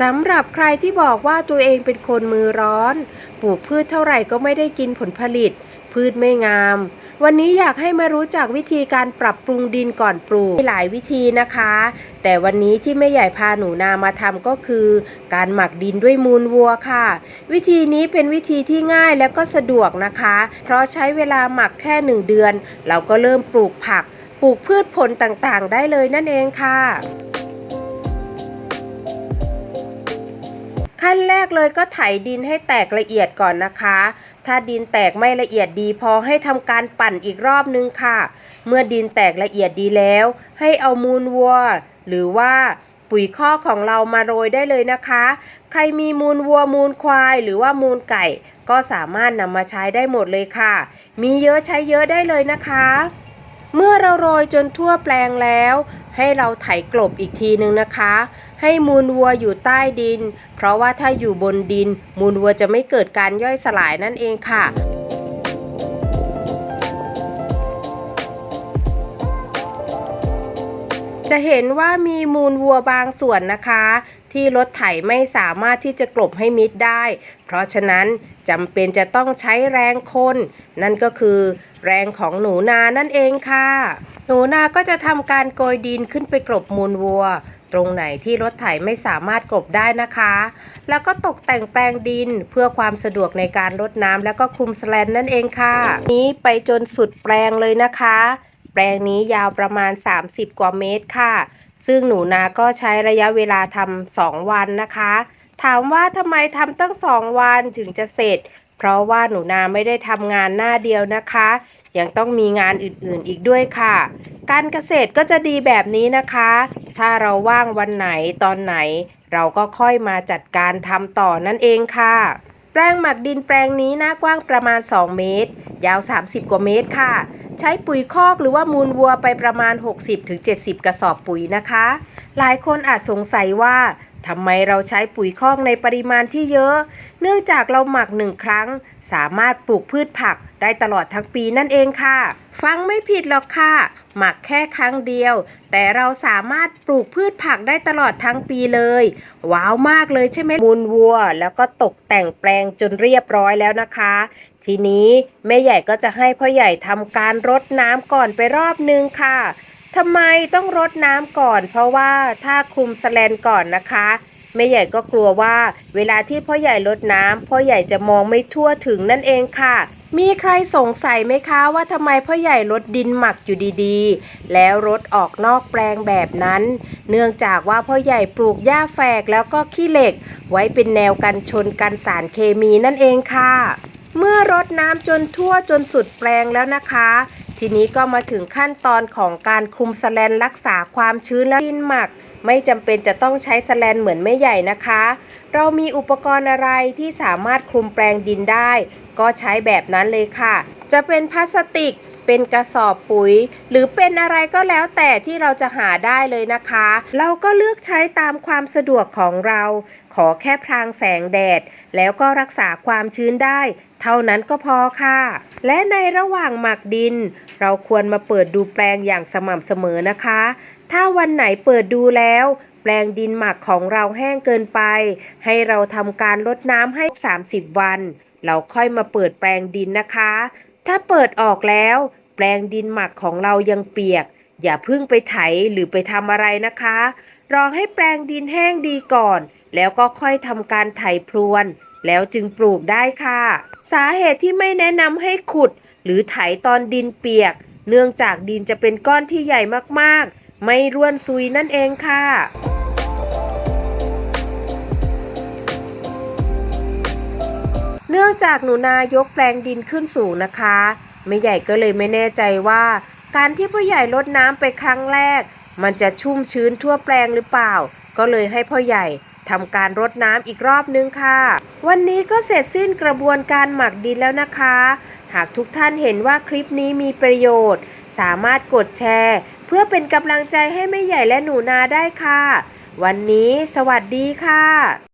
สำหรับใครที่บอกว่าตัวเองเป็นคนมือร้อน ปลูกพืชเท่าไหร่ก็ไม่ได้กินผลผลิต พืชไม่งาม วันนี้อยากให้มารู้จักวิธีการปรับปรุงดินก่อนปลูกมีหลายวิธีนะคะ แต่วันนี้ที่แม่ใหญ่พาหนูนามาทำก็คือ การหมักดินด้วยมูลวัวค่ะ วิธีนี้เป็นวิธีที่ง่ายและก็สะดวกนะคะ เพราะใช้เวลาหมักแค่หนึ่งเดือน เราก็เริ่มปลูกผัก ปลูกพืชผลต่างๆ ได้เลยนั่นเองค่ะ ขั้นแรกเลยก็ไถดินให้แตกละเอียดก่อนนะคะ ถ้าดินแตกไม่ละเอียดดีพอให้ทำการปั่นอีกรอบนึงค่ะ เมื่อดินแตกละเอียดดีแล้ว ให้เอามูลวัว หรือว่าปุ๋ยข้อกของเรามาโรยได้เลยนะคะ ใครมีมูลวัวมูลควาย หรือว่ามูลไก่ ก็สามารถนำมาใช้ได้หมดเลยค่ะ มีเยอะใช้เยอะได้เลยนะคะ เมื่อเราโรยจนทั่วแปลงแล้ว ให้เราไถกลบอีกทีนึงนะคะ ให้มูลวัวอยู่ใต้ดิน เพราะว่าถ้าอยู่บนดิน มูลวัวจะไม่เกิดการย่อยสลายนั่นเองค่ะจะเห็นว่ามีมูลวัวบางส่วนนะคะ ที่รถไถไม่สามารถที่จะกลบให้มิดได้ เพราะฉะนั้นจำเป็นจะต้องใช้แรงคน นั่นก็คือ แรงของหนูนานั่นเองค่ะ หนูนาก็จะทำการโกยดินขึ้นไปกลบมูลวัว ตรงไหนที่รถไถไม่สามารถกลบได้นะคะ แล้วก็ตกแต่งแปลงดินเพื่อความสะดวกในการรดน้ำแล้วก็คลุมแสแลนนั่นเองค่ะ นี้ไปจนสุดแปลงเลยนะคะ แปลงนี้ยาวประมาณ 30 กว่าเมตรค่ะ ซึ่งหนูนาก็ใช้ระยะเวลาทำสองวันนะคะ ถามว่าทำไมทำตั้งสองวันถึงจะเสร็จ เพราะว่าหนูนาไม่ได้ทำงานหน้าเดียวนะคะยังต้องมีงานอื่นๆอีกด้วยค่ะ การเกษตรก็จะดีแบบนี้นะคะ ถ้าเราว่างวันไหนตอนไหน เราก็ค่อยมาจัดการทำต่อนั่นเองค่ะ แปลงหมักดินแปลงนี้หน้ากว้างประมาณ 2 เมตร ยาว 30 กว่าเมตรค่ะ ใช้ปุ๋ยคอกหรือว่ามูลวัวไปประมาณ 60-70 กระสอบปุ๋ยนะคะ หลายคนอาจสงสัยว่าทำไมเราใช้ปุ๋ยคอกในปริมาณที่เยอะ เนื่องจากเราหมักหนึ่งครั้ง สามารถปลูกพืชผักได้ตลอดทั้งปีนั่นเองค่ะ ฟังไม่ผิดหรอกค่ะ หมักแค่ครั้งเดียว แต่เราสามารถปลูกพืชผักได้ตลอดทั้งปีเลย ว้าวมากเลยใช่ไหมมูลวัว แล้วก็ตกแต่งแปลงจนเรียบร้อยแล้วนะคะ ทีนี้แม่ใหญ่ก็จะให้พ่อใหญ่ทำการรดน้ำก่อนไปรอบนึงค่ะทำไมต้องรดน้ำก่อน เพราะว่าถ้าคลุมสแลนก่อนนะคะ แม่ใหญ่ก็กลัวว่า เวลาที่พ่อใหญ่รดน้ำพ่อใหญ่จะมองไม่ทั่วถึงนั่นเองค่ะ มีใครสงสัยไหมคะว่าทำไมพ่อใหญ่รดดินหมักอยู่ดีๆ แล้วรดออกนอกแปลงแบบนั้น เนื่องจากว่าพ่อใหญ่ปลูกหญ้าแฝกแล้วก็ขี้เหล็ก ไว้เป็นแนวกันชนกันสารเคมีนั่นเองค่ะ เมื่อรดน้ำจนทั่วจนสุดแปลงแล้วนะคะทีนี้ก็มาถึงขั้นตอนของการคลุมสแลนรักษาความชื้นและดินหมัก ไม่จำเป็นจะต้องใช้สแลนเหมือนไม่ใหญ่นะคะ เรามีอุปกรณ์อะไรที่สามารถคลุมแปลงดินได้ ก็ใช้แบบนั้นเลยค่ะ จะเป็นพลาสติก เป็นกระสอบปุ๋ย หรือเป็นอะไรก็แล้วแต่ที่เราจะหาได้เลยนะคะ เราก็เลือกใช้ตามความสะดวกของเรา ขอแค่พรางแสงแดด แล้วก็รักษาความชื้นได้ เท่านั้นก็พอค่ะ และในระหว่างหมักดิน เราควรมาเปิดดูแปลงอย่างสม่ำเสมอนะคะ ถ้าวันไหนเปิดดูแล้ว แปลงดินหมักของเราแห้งเกินไป ให้เราทำการลดน้ำให้ 30 วัน เราค่อยมาเปิดแปลงดินนะคะ ถ้าเปิดออกแล้ว แปลงดินหมักของเรายังเปียก อย่าเพิ่งไปไถหรือไปทำอะไรนะคะ รอให้แปลงดินแห้งดีก่อน แล้วก็ค่อยทำการไถพรวน แล้วจึงปลูกได้ค่ะ สาเหตุที่ไม่แนะนำให้ขุด หรือไถตอนดินเปียก เนื่องจากดินจะเป็นก้อนที่ใหญ่มากๆ ไม่ร่วนซุยนั่นเองค่ะ เนื่องจากหนูนายกแปลงดินขึ้นสูงนะคะ ไม่ใหญ่ก็เลยไม่แน่ใจว่า การที่พ่อใหญ่ลดน้ำไปครั้งแรก มันจะชุ่มชื้นทั่วแปลงหรือเปล่า ก็เลยให้พ่อใหญ่ทำการรดน้ำอีกรอบนึงค่ะ วันนี้ก็เสร็จสิ้นกระบวนการหมักดินแล้วนะคะ หากทุกท่านเห็นว่าคลิปนี้มีประโยชน์ สามารถกดแชร์ เพื่อเป็นกำลังใจให้แม่ใหญ่และหนูนาได้ค่ะ วันนี้สวัสดีค่ะ